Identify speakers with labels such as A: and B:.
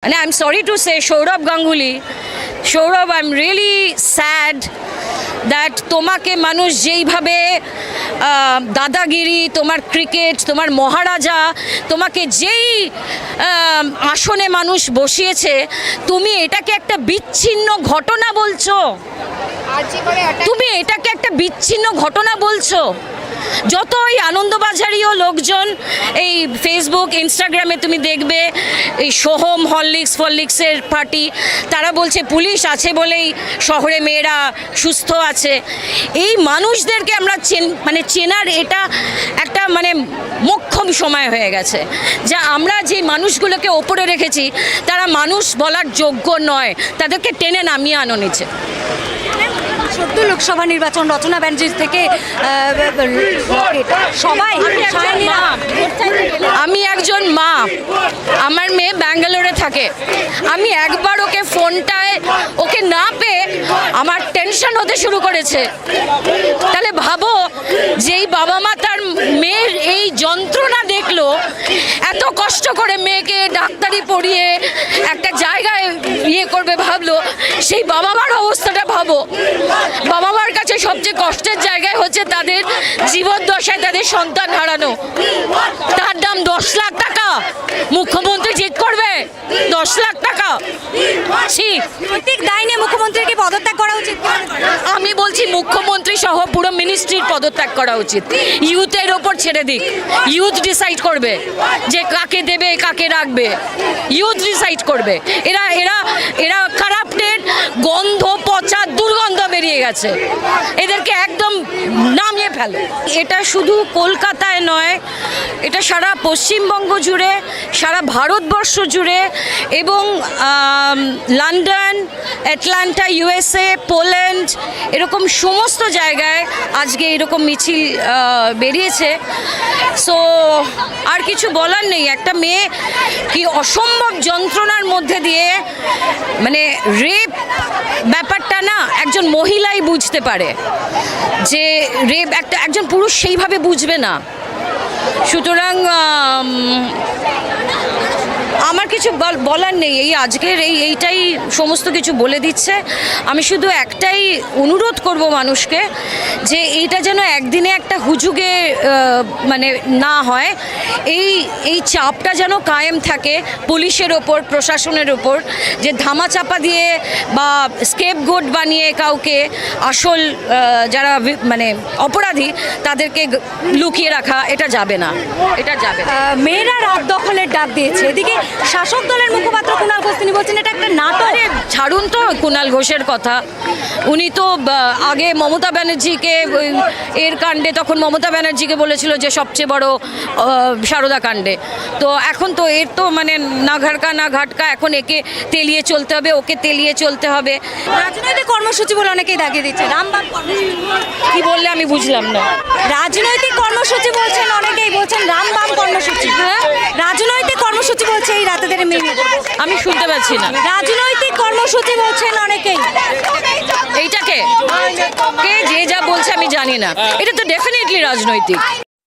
A: And I'm sorry to say, Saurabh Ganguly, Saurabh, I'm really sad that তোমাকে মানুষ যেইভাবে দাদাগিরি তোমার ক্রিকেট তোমার মহারাজা তোমাকে যেই আসনে মানুষ বসিয়েছে তুমি এটাকে একটা বিচ্ছিন্ন ঘটনা বলছো? তুমি এটাকে একটা বিচ্ছিন্ন ঘটনা বলছো? যত ওই আনন্দবাজারিও লোকজন এই ফেসবুক ইনস্টাগ্রামে তুমি দেখবে, এই সোহম হরলিক্স ফরলিক্সের পার্টি তারা বলছে, পুলিশ আছে বলেই শহরে মেয়েরা সুস্থ আছে। এই মানুষদেরকে আমরা চেন মানে চেনার এটা একটা মানে মোক্ষম সময় হয়ে গেছে। যা আমরা যে মানুষগুলোকে ওপরে রেখেছি, তারা মানুষ বলার যোগ্য নয়। তাদেরকে টেনে নামিয়ে আনো নিচে।
B: সদ্য লোকসভা নির্বাচন রচনা ব্যানার্জির থেকে সবাই
A: আমি একজন মা। আমার মেয়ে ব্যাঙ্গালোরে থাকে। আমি একবার ওকে ফোনটায় ওকে না পেয়ে আমার টেনশন হতে শুরু করেছে। তাহলে ভাবো যেই বাবা মা তার মেয়ের এই যন্ত্রণা দেখল এত কষ্ট করে মেয়েকে ডাক্তারি পড়িয়ে একটা ইয়ে করবে ভাবলো সেই বাবা মার অবস্থাটা ভাবো। বাবা মার কাছে সবচেয়ে কষ্টের জায়গায় হচ্ছে তাদের জীবদ্দশায় তাদের সন্তান হারানো। তার দাম দশ লাখ টাকা। মুখ্যমন্ত্রী ঠিক করবে। দশ লাখ টাকা।
B: নৈতিক দায় নিয়ে মুখ্যমন্ত্রীকে পদত্যাগ করা উচিত।
A: আমি বলছি মুখ্যমন্ত্রী সহ পুরো মিনিস্ট্রির পদত্যাগ করা উচিত। ইউথের ওপর ছেড়ে দিক। ইউথ ডিসাইড করবে যে কাকে দেবে রাখবে ইউথ ডিসাইড করবে। এরা এরা এরা কারাপ্টেড গন্ধ, পচা, দুর্গন্ধ বেরিয়ে গেছে। এদেরকে একদম নামিয়ে ফেলো। এটা শুধু কলকাতায় নয়, এটা সারা পশ্চিমবঙ্গ জুড়ে, সারা ভারতবর্ষ জুড়ে এবং লন্ডন, অ্যাটলান্টা, ইউএসএ, পোল্যান্ড, এরকম সমস্ত জায়গায় আজকে এরকম মিছিল বেরিয়েছে। সো আর কিছু বলার নেই। একটা মেয়ে কি অসম্ভব যন্ত্রণার মধ্যে দিয়ে মানে রেপ ব্যাপারটা না একজন মহিলাই বুঝতে পারে যে রেপ একটা একজন পুরুষ সেইভাবে বুঝবে না। সুতরাং আমার কিছু বল- বলার নেই। এই আজকের এই, এইটাই সমস্ত কিছু বলে দিচ্ছে। আমি শুধু একটাই অনুরোধ করব মানুষকে যে এইটা যেন একদিনে একটা হুজুগে মানে না হয় এই এই চাপটা যেন কায়েম থাকে পুলিশের ওপর প্রশাসনের ওপর যে ধামাচাপা দিয়ে বা স্কেপ গোট বানিয়ে কাউকে আসল যারা মানে অপরাধী তাদেরকে লুকিয়ে রাখা এটা যাবে না। এটা যাবে
B: মেয়েরা রাত দখলের ডাক দিয়েছে। এদিকে শাসক দলের মুখপাত্র কুণাল ঘোষ তিনি বলছেন এটা একটা নাটক।
A: ছাড়ুন তো কুণাল ঘোষের কথা। উনি তো আগে মমতা ব্যানার্জিকে এর কাণ্ডে তখন মমতা ব্যানার্জিকে বলেছিল যে সবচেয়ে বড় সারদা কাণ্ডে। তো এখন তো এর তো মানে না ঘাটকা না ঘাটকা এখন একে তেলিয়ে চলতে হবে ওকে তেলিয়ে চলতে হবে।
B: রাজনৈতিক কর্মসূচি বলে অনেকেই দাগিয়ে দিচ্ছে। রামবাগ।
A: কি বললে আমি বুঝলাম না।
B: রাজনৈতিক কর্মসূচি বলছেন অনেকেই বলছেন রামবাম কর্মসূচি
A: হ্যাঁ?
B: রাজনৈতিক কর্মসূচি বলছে এই রাতে দেরে মেয়ে
A: পাচ্ছি না।
B: রাজনৈতিক কর্মসূচি বলছেন অনেকেই।
A: এইটাকে? কে যে যা বলছে আমি জানি না। এটা তো ডেফিনেটলি রাজনৈতিক।